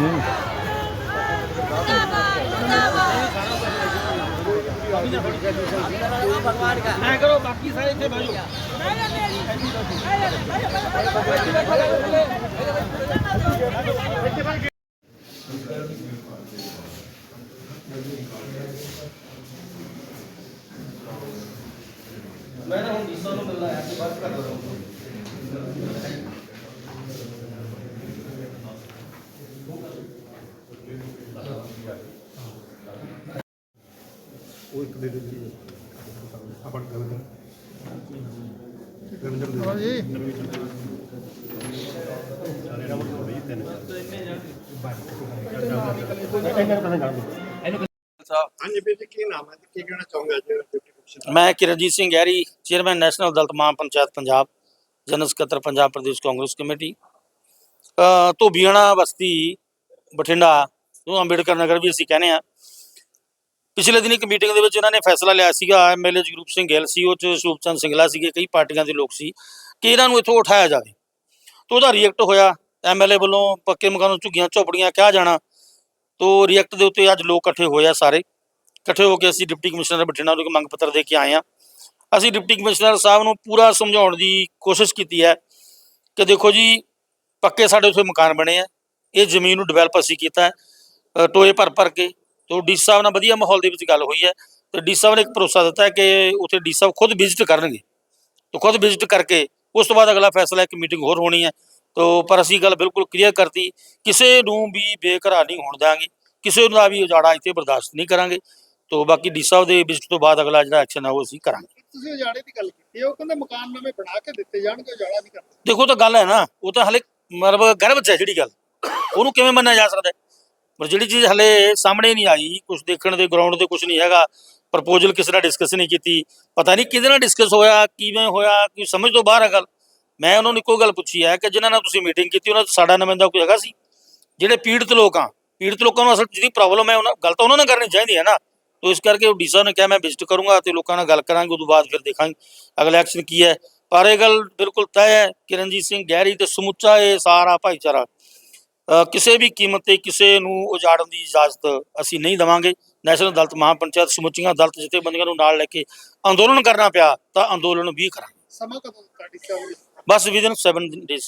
ਉਹ ਇੱਕ ਦੇ ਦੇ ਜੀ ਆਪਾਂ ਕਰ ਦੇ ਗਰਮ ਜਲ ਦੇ ਜੀ ਚਾਰੇ ਨੰਬਰ ਤੋਂ ਬਈ ਤਿੰਨ ਇਹਨਾਂ ਨੂੰ ਕਰ। ਦੋ ਹਾਂਜੀ ਬੇਟੇ ਕੀ ਨਾਮ ਹੈ ਤੇ ਕੀ ਕਹਿਣਾ ਚਾਹੁੰਗਾ ਜੀ ਡਿਪਟੀ ਕਮਿਸ਼ਨਰ? ਮੈਂ ਕਿਰਨਜੀਤ ਸਿੰਘ ਗਹਿਰੀ ਚੇਅਰਮੈਨ ਨੈਸ਼ਨਲ ਦਲਤ ਮਾਂ ਪੰਚਾਇਤ ਪੰਜਾਬ ਜਨਰਲ ਸਕੱਤਰ ਪੰਜਾਬ ਪ੍ਰਦੇਸ਼ ਕਾਂਗਰਸ ਕਮੇਟੀ। ਧੋਬੀਆਣਾ ਬਸਤੀ ਬਠਿੰਡਾ ਨੂੰ ਅੰਬੇਡਕਰ ਨਗਰ ਵੀ ਅਸੀਂ ਕਹਿੰਦੇ ਆ ਪਿਛਲੇ ਦਿਨੀ ਇੱਕ ਮੀਟਿੰਗ ਦੇ ਵਿੱਚ ਇਹਨਾਂ ਨੇ ਫੈਸਲਾ ਲਿਆ ਸੀਗਾ ਐਮਐਲਏ ਜਗਰੂਪ ਸਿੰਘ ਗਿੱਲ ਸੀ, ਉਹ ਚ ਸੂਪਚੰਦ ਸਿੰਗਲਾ ਸੀਗੇ, ਕਈ ਪਾਰਟੀਆਂ ਦੇ ਲੋਕ ਸੀ, ਕਿ ਇਹਨਾਂ ਨੂੰ ਇੱਥੋਂ ਉਠਾਇਆ ਜਾਵੇ। ਤੋਂ ਉਹਦਾ ਰਿਐਕਟ ਹੋਇਆ ਐਮਐਲਏ ਵੱਲੋਂ ਪੱਕੇ ਮਕਾਨ ਝੁੱਗੀਆਂ ਝੋਪੜੀਆਂ ਕਿਹਾ ਜਾਣਾ, ਤੋਂ ਰਿਐਕਟ ਦੇ ਉੱਤੇ ਅੱਜ ਲੋਕ ਇਕੱਠੇ ਹੋਏ ਆ ਸਾਰੇ। ਇਕੱਠੇ ਹੋ ਕੇ ਅਸੀਂ ਡਿਪਟੀ ਕਮਿਸ਼ਨਰ ਬਠਿੰਡਾ ਨੂੰ ਇੱਕ ਮੰਗ ਪੱਤਰ ਦੇ ਕੇ ਆਏ ਆ ਅਸੀਂ ਡਿਪਟੀ ਕਮਿਸ਼ਨਰ ਸਾਹਿਬ ਨੂੰ ਪੂਰਾ ਸਮਝਾਉਣ ਦੀ ਕੋਸ਼ਿਸ਼ ਕੀਤੀ ਹੈ ਕਿ ਦੇਖੋ ਜੀ, ਪੱਕੇ ਸਾਡੇ ਉੱਥੇ ਮਕਾਨ ਬਣੇ ਆ, ਇਹ ਜ਼ਮੀਨ ਨੂੰ ਡਿਵੈਲਪ ਅਸੀਂ ਕੀਤਾ ਟੋਏ ਭਰ ਭਰ ਕੇ ਤੋਂ ਡੀ ਸਾਹਿਬ ਨਾਲ ਵਧੀਆ ਮਾਹੌਲ ਦੇ ਵਿੱਚ ਗੱਲ ਹੋਈ ਹੈ ਤੇ ਡੀ ਸਾਹਿਬ ਨੇ ਇੱਕ ਭਰੋਸਾ ਦਿੱਤਾ ਹੈ ਕਿ ਉੱਥੇ ਡੀ ਸਾਹਿਬ ਖੁਦ ਵਿਜ਼ਿਟ ਕਰਨਗੇ। ਤੋਂ ਖੁਦ ਵਿਜ਼ਿਟ ਕਰਕੇ ਉਸ ਤੋਂ ਬਾਅਦ ਅਗਲਾ ਫੈਸਲਾ ਇੱਕ ਮੀਟਿੰਗ ਹੋਰ ਹੋਣੀ ਹੈ। ਤੋਂ ਪਰ ਅਸੀਂ ਗੱਲ ਬਿਲਕੁਲ ਕਲੀਅਰ ਕਰਤੀ ਕਿਸੇ ਨੂੰ ਵੀ ਬੇਘਰਾ ਨਹੀਂ ਹੋਣ ਦਿਆਂਗੇ ਕਿਸੇ ਦਾ ਵੀ ਉਜਾੜਾ ਇੱਥੇ ਬਰਦਾਸ਼ਤ ਨਹੀਂ ਕਰਾਂਗੇ। ਤੋਂ ਬਾਕੀ ਡੀ ਸਾਹਿਬ ਦੇ ਵਿਜ਼ਿਟ ਤੋਂ ਬਾਅਦ ਅਗਲਾ ਜਿਹੜਾ ਐਕਸ਼ਨ ਹੈ ਉਹ ਅਸੀਂ ਕਰਾਂਗੇ। ਤੁਸੀਂ ਉਜਾੜੇ ਦੀ ਗੱਲ ਕੀਤੀ ਉਹ ਕਹਿੰਦੇ ਮਕਾਨ ਨਵੇਂ ਬਣਾ ਕੇ ਦਿੱਤੇ ਜਾਣਗੇ ਉਜਾੜਾ ਨਹੀਂ ਕਰਨਾ। ਦੇਖੋ ਤਾਂ ਗੱਲ ਹੈ ਨਾ ਉਹ ਤਾਂ ਹਲੇ ਮਤਲਬ ਗਰਭ 'ਚ ਹੈ ਜਿਹੜੀ ਗੱਲ। ਉਹਨੂੰ ਕਿਵੇਂ ਮੰਨਿਆ ਜਾ ਸਕਦਾ? ਪਰ ਜਿਹੜੀ ਚੀਜ਼ ਹਲੇ ਸਾਹਮਣੇ ਨਹੀਂ ਆਈ ਕੁਝ ਦੇਖਣ ਦੇ ਗਰਾਊਂਡ ਤੇ ਕੁਝ ਨਹੀਂ ਹੈਗਾ ਪ੍ਰਪੋਜ਼ਲ ਕਿਸੇ ਨਾਲ ਡਿਸਕਸ ਨਹੀਂ ਕੀਤੀ, ਪਤਾ ਨਹੀਂ ਕਿਹਦੇ ਨਾਲ ਡਿਸਕਸ ਹੋਇਆ, ਕਿਵੇਂ ਹੋਇਆ, ਕੋਈ ਸਮਝ ਤੋਂ ਬਾਹਰ ਆ ਗੱਲ। ਮੈਂ ਉਹਨਾਂ ਨੂੰ ਇੱਕੋ ਗੱਲ ਪੁੱਛੀ ਹੈ ਕਿ ਜਿਨ੍ਹਾਂ ਨਾਲ ਤੁਸੀਂ ਮੀਟਿੰਗ ਕੀਤੀ, ਉਹਨਾਂ 'ਚ ਸਾਡਾ ਨੁਮਾਇੰਦਾ ਕੋਈ ਹੈਗਾ ਸੀ? ਜਿਹੜੇ ਪੀੜਤ ਲੋਕ ਆ, ਪੀੜਤ ਲੋਕਾਂ ਨੂੰ ਅਸਲ ਜਿਹੜੀ ਪ੍ਰੋਬਲਮ ਹੈ, ਉਹਨਾਂ ਗੱਲ ਤਾਂ ਉਹਨਾਂ ਨਾਲ ਕਰਨੀ ਚਾਹੀਦੀ ਹੈ ਨਾ। ਤੋ ਇਸ ਕਰਕੇ ਡੀਸਾ ਨੇ ਕਿਹਾ, ਮੈਂ ਵਿਜ਼ਿਟ ਕਰੂੰਗਾ ਤੇ ਲੋਕਾਂ ਨਾਲ ਗੱਲ ਕਰਾਂਗੇ, ਉਦੋਂ ਬਾਅਦ ਫਿਰ ਦੇਖਾਂਗੇ ਅਗਲਾ ਐਕਸ਼ਨ ਕੀ ਹੈ। ਪਰ ਇਹ ਗੱਲ ਬਿਲਕੁਲ ਤੈਅ ਹੈ। ਕਿਰਨਜੀਤ ਸਿੰਘ ਗਹਿਰੀ ਤੇ ਸਮੁੱਚਾ ਇਹ ਸਾਰਾ ਭਾਈਚਾਰਾ ਕਿਸੇ ਵੀ ਕੀਮਤ ਤੇ ਕਿਸੇ ਨੂੰ ਉਜਾੜਨ ਦੀ ਇਜਾਜ਼ਤ ਅਸੀਂ ਨਹੀਂ ਦੇਵਾਂਗੇ। ਨੈਸ਼ਨਲ ਦਲਤ ਮਹਾਪੰਚਾਇਤ ਸਮੁੱਚੀਆਂ ਦਲਤ ਜਥੇਬੰਦੀਆਂ ਨੂੰ ਨਾਲ ਲੈ ਕੇ ਅੰਦੋਲਨ ਕਰਨਾ ਪਿਆ ਤਾਂ ਅੰਦੋਲਨ ਵੀ ਕਰਾਂਗੇ। ਸਮਾਂ ਕਦੋਂ ਕਾਟੀ ਸਾਹਿਬ ਬਸ ਵਿਦਨ 7 ਡੇਜ਼